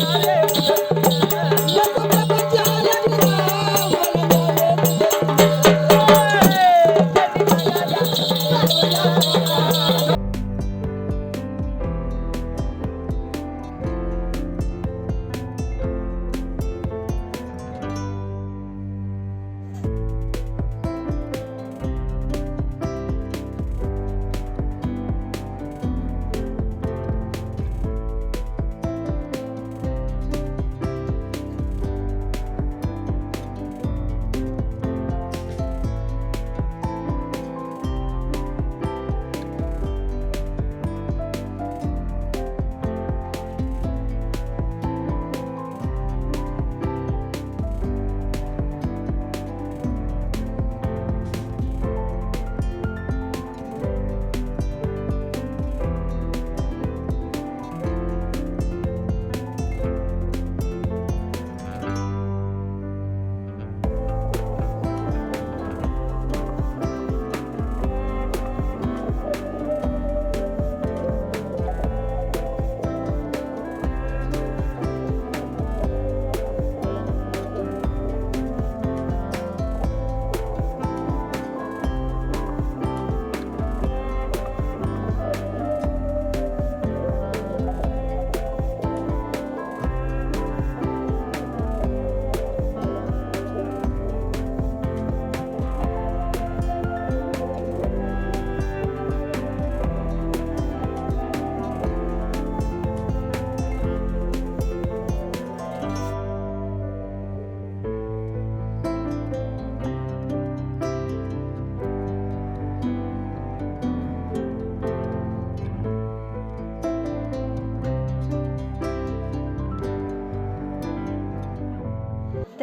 Hare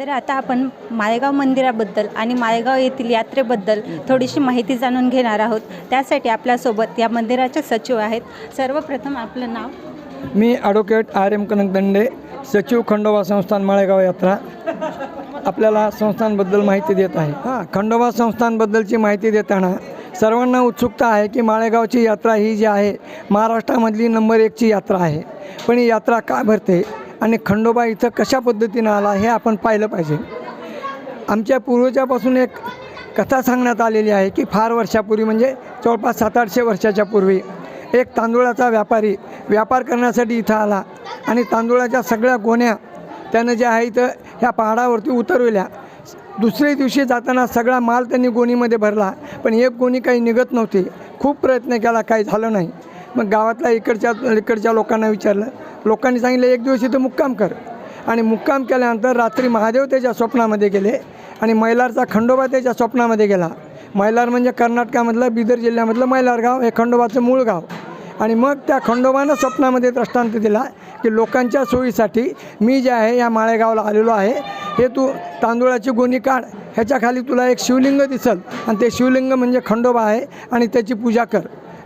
तर आता आपण माळेगाव मंदिराबद्दल आणि माळेगाव येथील यात्रेबद्दल थोडीशी माहिती जाणून घेणार आहोत. त्यासाठी आपल्यासोबत या मंदिराचे सचिव आहेत. सर्वप्रथम आपलं नाव? मी ॲडव्होकेट आर एम कनक दंडे सचिव खंडोबा संस्थान माळेगाव यात्रा. आपल्याला संस्थांबद्दल माहिती देत आहे. हां खंडोबा संस्थांबद्दलची माहिती देताना सर्वांना उत्सुकता आहे की माळेगावची यात्रा ही जी आहे महाराष्ट्रामधली नंबर एकची यात्रा आहे. पण ही यात्रा का भरते? आणि खंडोबा इथं कशा पद्धतीनं आला हे आपण पाहिलं पाहिजे. आमच्या पूर्वजापासून एक कथा सांगण्यात आलेली आहे की फार वर्षापूर्वी म्हणजे जवळपास सात आठशे वर्षाच्या पूर्वी एक तांदूळाचा व्यापारी व्यापार करण्यासाठी इथं आला आणि तांदूळाच्या सगळ्या गोण्या त्यानं ज्या आहे इथं ह्या पहाडावरती उतरविल्या. दुसऱ्या दिवशी जाताना सगळा माल त्यांनी गोणीमध्ये भरला पण एक गोणी काही निघत नव्हती. खूप प्रयत्न केला काही झालं नाही. मग गावातल्या इकडच्या इकडच्या लोकांना विचारलं लोकांनी सांगितलं एक दिवस इथं मुक्काम कर. आणि मुक्काम केल्यानंतर रात्री महादेव त्याच्या स्वप्नामध्ये गेले आणि मैलारचा खंडोबा त्याच्या स्वप्नामध्ये गेला. मैलार म्हणजे कर्नाटकामधलं बिदर जिल्ह्यामधलं मैलार गाव हे खंडोबाचं मूळ गाव. आणि मग त्या खंडोबानं स्वप्नामध्ये दृष्टांत दिला की लोकांच्या सोयीसाठी मी जे आहे या माळेगावला आलेलो आहे. हे तू तांदूळाची गोणी काढ. ह्याच्या खाली तुला एक शिवलिंग दिसल. आणि ते शिवलिंग म्हणजे खंडोबा आहे आणि त्याची पूजा कर.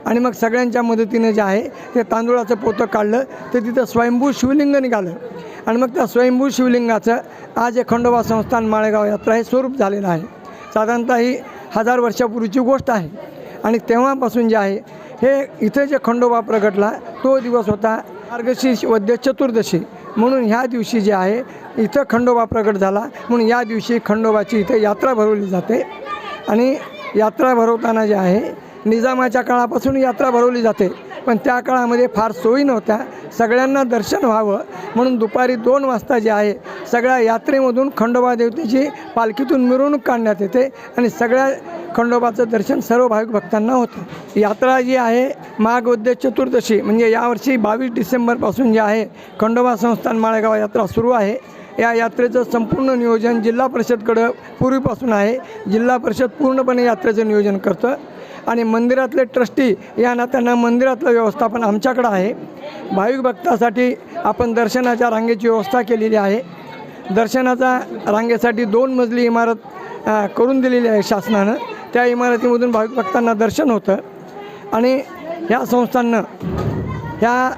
आणि मग सगळ्यांच्या मदतीनं जे आहे ते तांदूळाचं पोतं काढलं तर तिथं स्वयंभू शिवलिंग निघालं. आणि मग त्या स्वयंभू शिवलिंगाचं आज हे खंडोबा संस्थान माळेगाव यात्रा हे स्वरूप झालेलं आहे. साधारणतः ही हजार वर्षापूर्वीची गोष्ट आहे. आणि तेव्हापासून जे आहे हे इथे जे खंडोबा प्रगटला तो दिवस होता मार्गशीर्ष वद्य चतुर्दशी. म्हणून ह्या दिवशी जे आहे इथं खंडोबा प्रगट झाला. म्हणून या दिवशी खंडोबाची इथे यात्रा भरवली जाते. आणि यात्रा भरवताना जे आहे निजामाच्या काळापासून यात्रा भरवली जाते. पण त्या काळामध्ये फार सोयी नव्हत्या. सगळ्यांना दर्शन व्हावं. म्हणून दुपारी दोन वाजता जे आहे सगळ्या यात्रेमधून खंडोबा देवतेची पालखीतून मिरवणूक काढण्यात येते आणि सगळ्या खंडोबाचं दर्शन सर्व भाविक भक्तांना होतं. यात्रा जी आहे माघ चतुर्दशी म्हणजे यावर्षी बावीस डिसेंबरपासून जे आहे खंडोबा संस्थान माळेगाव यात्रा सुरू आहे. या यात्रेचं संपूर्ण नियोजन जिल्हा परिषदकडं पूर्वीपासून आहे. जिल्हा परिषद पूर्णपणे यात्रेचं नियोजन करतं. आणि मंदिरातले ट्रस्टी या नात्यानं मंदिरातलं व्यवस्थापन आमच्याकडं आहे. भाविक भक्तासाठी आपण दर्शनाच्या रांगेची व्यवस्था केलेली आहे. दर्शनाचा रांगेसाठी दोन मजली इमारत करून दिलेली आहे शासनानं. त्या इमारतीमधून भाविक भक्तांना दर्शन होतं. आणि ह्या संस्थांनं ह्या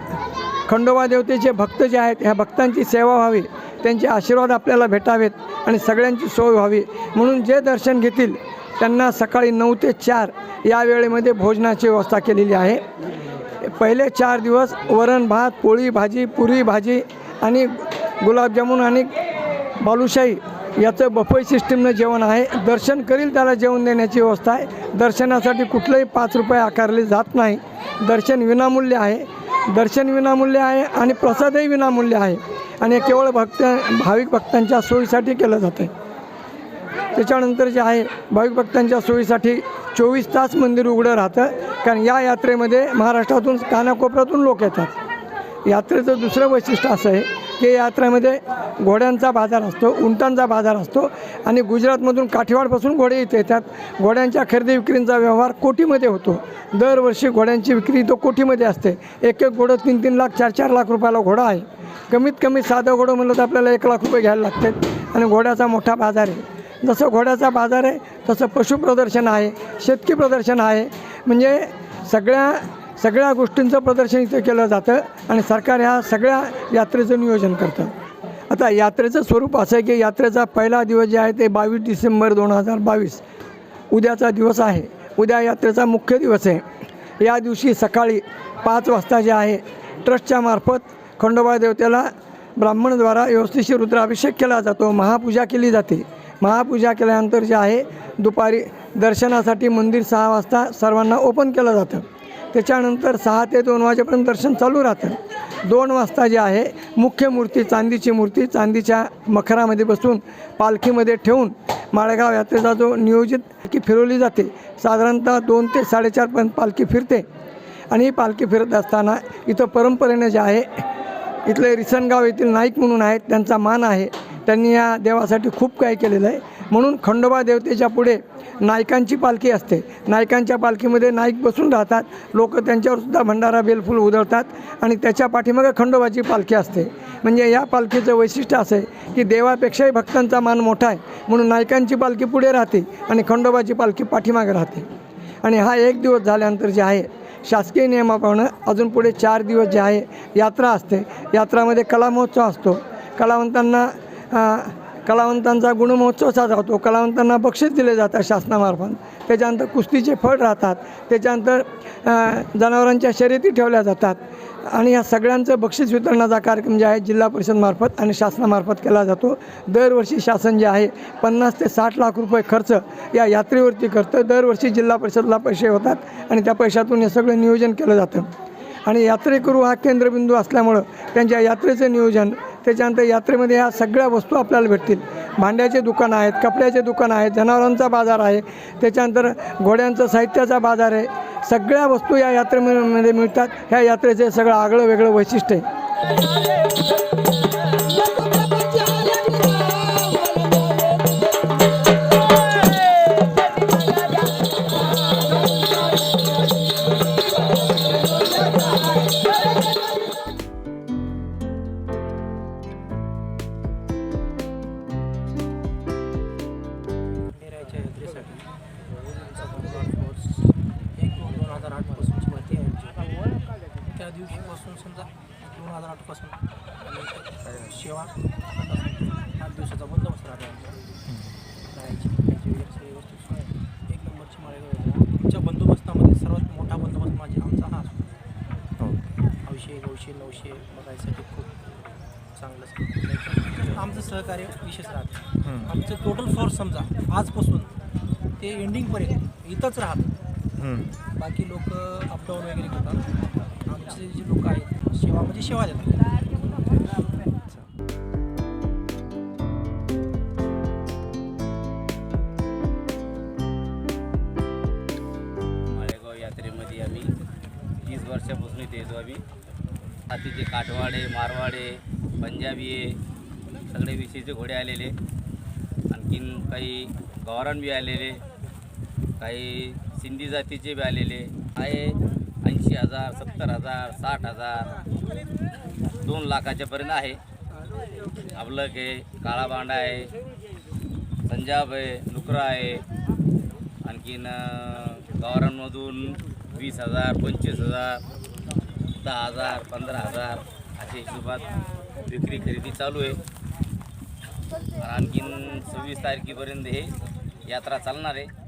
खंडोबा देवतेचे भक्त जे आहेत ह्या भक्तांची सेवा व्हावी त्यांचे आशीर्वाद आपल्याला भेटावेत आणि सगळ्यांची सोय व्हावी. म्हणून जे दर्शन घेतील त्यांना सकाळी नऊ ते चार या वेळेमध्ये भोजनाची व्यवस्था केलेली आहे. पहिले चार दिवस वरण भात पोळी भाजी पुरी भाजी आणि गुलाबजामुन आणि बालुशाही याचं बफे सिस्टीमनं जेवण आहे. दर्शन करील त्याला जेवण देण्याची व्यवस्था आहे. दर्शनासाठी कुठलंही पाच रुपये आकारले जात नाही. दर्शन विनामूल्य आहे. दर्शन विनामूल्य आहे आणि प्रसादही विनामूल्य आहे. आणि हे केवळ भक्त भाविक भक्तांच्या सोयीसाठी केलं जातं आहे त्याच्यानंतर जे आहे भाविक भक्तांच्या सोयीसाठी चोवीस तास मंदिर उघडं राहतं. कारण या यात्रेमध्ये महाराष्ट्रातून कानाकोपऱ्यातून लोक येतात. यात्रेचं दुसरं वैशिष्ट्य असं आहे की यात्रेमध्ये घोड्यांचा बाजार असतो उंटांचा बाजार असतो आणि गुजरातमधून काठीवाडपासून घोडे इथे येतात. घोड्यांच्या खरेदी विक्रींचा व्यवहार कोटीमध्ये होतो. दरवर्षी घोड्यांची विक्री तो कोटीमध्ये असते. एक एक घोडं तीन तीन लाख चार चार लाख रुपयाला घोडा आहे. कमीत कमी साधं घोडं म्हणलं तर आपल्याला एक लाख रुपये घ्यायला लागतात. आणि घोड्याचा मोठा बाजार आहे. जसं घोड्याचा बाजार आहे तसं पशु प्रदर्शन आहे शेतकी प्रदर्शन आहे. म्हणजे सगळ्या सगळ्या गोष्टींचं प्रदर्शन इथं केलं जातं आणि सरकार ह्या सगळ्या यात्रेचं नियोजन करतं. आता यात्रेचं स्वरूप असं आहे की यात्रेचा पहिला दिवस जे आहे ते बावीस डिसेंबर दोन हजार बावीस. उद्याचा दिवस आहे. उद्या यात्रेचा मुख्य दिवस आहे. या दिवशी सकाळी पाच वाजता जे आहे ट्रस्टच्या मार्फत खंडोबा देवतेला ब्राह्मणद्वारा व्यवस्थिशीर रुद्राभिषेक केला जातो. महापूजा केली जाते. महापूजा केल्यानंतर जे आहे दुपारी दर्शनासाठी मंदिर सहा वाजता सर्वांना ओपन केलं जातं. त्याच्यानंतर सहा ते दोन वाजेपर्यंत दर्शन चालू राहतं. दोन वाजता जे आहे मुख्य मूर्ती चांदीची मूर्ती चांदीच्या मखरामध्ये बसून पालखीमध्ये ठेवून माळेगाव यात्रेचा जो नियोजित की फिरवली जाते साधारणतः दोन ते साडेचारपर्यंत पालखी फिरते. आणि ही पालखी फिरत असताना इथं परंपरेने जे आहे इथले रिसनगाव येथील नाईक म्हणून आहेत त्यांचा मान आहे. त्यांनी या देवासाठी खूप काही केलेलं आहे. म्हणून खंडोबा देवतेच्या पुढे नायकांची पालखी असते. नायकांच्या पालखीमध्ये नाईक बसून राहतात. लोक त्यांच्यावरसुद्धा भंडारा बेलफूल उधळतात आणि त्याच्या पाठीमागे खंडोबाची पालखी असते. म्हणजे या पालखीचं वैशिष्ट्य असं आहे की देवापेक्षाही भक्तांचा मान मोठा आहे. म्हणून नायकांची पालखी पुढे राहते आणि खंडोबाची पालखी पाठीमागे राहते. आणि हा एक दिवस झाल्यानंतर जे आहे शासकीय नियमाप्रमाणे अजून पुढे चार दिवस जे आहे यात्रा असते. यात्रामध्ये कला महोत्सव असतो. कलावंतांना कलावंतांचा गुणमहोत्सव साजरा होतो. कलावंतांना बक्षीस दिले जातात शासनामार्फत. त्याच्यानंतर कुस्तीचे फळ राहतात. त्याच्यानंतर जनावरांच्या शर्यती ठेवल्या जातात. आणि या सगळ्यांचं बक्षीस वितरणाचा कार्यक्रम जे आहे जिल्हा परिषदमार्फत आणि शासनामार्फत केला जातो. दरवर्षी शासन जे आहे पन्नास ते साठ लाख रुपये खर्च या यात्रेवरती करतं. दरवर्षी जिल्हा परिषदला पैसे होतात आणि त्या पैशातून हे सगळं नियोजन केलं जातं. आणि यात्रेकरू हा केंद्रबिंदू असल्यामुळं त्यांच्या यात्रेचं नियोजन त्याच्यानंतर यात्रेमध्ये ह्या सगळ्या वस्तू आपल्याला भेटतील. भांड्याचे दुकान आहेत कपड्याचे दुकान आहेत जनावरांचा बाजार आहे त्याच्यानंतर घोड्यांचं साहित्याचा बाजार आहे. सगळ्या वस्तू या यात्रेमध्ये मिळतात. ह्या यात्रेचे सगळं आगळं वेगळं वैशिष्ट्य आहे. हजार आठपासून करत असतो. आठ दिवसाचा बंदोबस्त राहतो राहायची खायची वगैरे सगळी व्यवस्थित सोय आहे. एक नंबरची माळेगाव आमच्या बंदोबस्तामध्ये सर्वात मोठा बंदोबस्त माझी आमचा हा नऊशे नऊशे नऊशे बघायसाठी खूप चांगलं. आमचं सहकार्य विशेष राहतं. आमचं टोटल फोर्स समजा आजपासून ते एंडिंगपर्यंत इथंच राहतं. बाकी लोक अपडाऊन वगैरे करतात. आमचे जे लोक आहेत सेवा म्हणजे सेवा देतात. माळेगाव यात्रेमध्ये आम्ही तीस वर्षापासून इथे येतो आम्ही. हातीचे काठवाडे मारवाडे पंजाबी आहे सगळे विशेषचे घोडे आलेले. आणखीन काही गवारण बी आलेले काही सिंधी जातीचे बी आलेले. आहे. ऐंशी हजार सत्तर हजार साठ हजार दोन लाखाच्यापर्यंत आहे. अबलक आहे काळा बांडा आहे पंजाब आहे नुकरा आहे. आणखीन गावरांमधून वीस हजार पंचवीस हजार दहा हजार पंधरा हजार अशा हिशोबात विक्री खरेदी चालू आहे. आणखीन सव्वीस तारखेपर्यंत हे यात्रा चालणार आहे.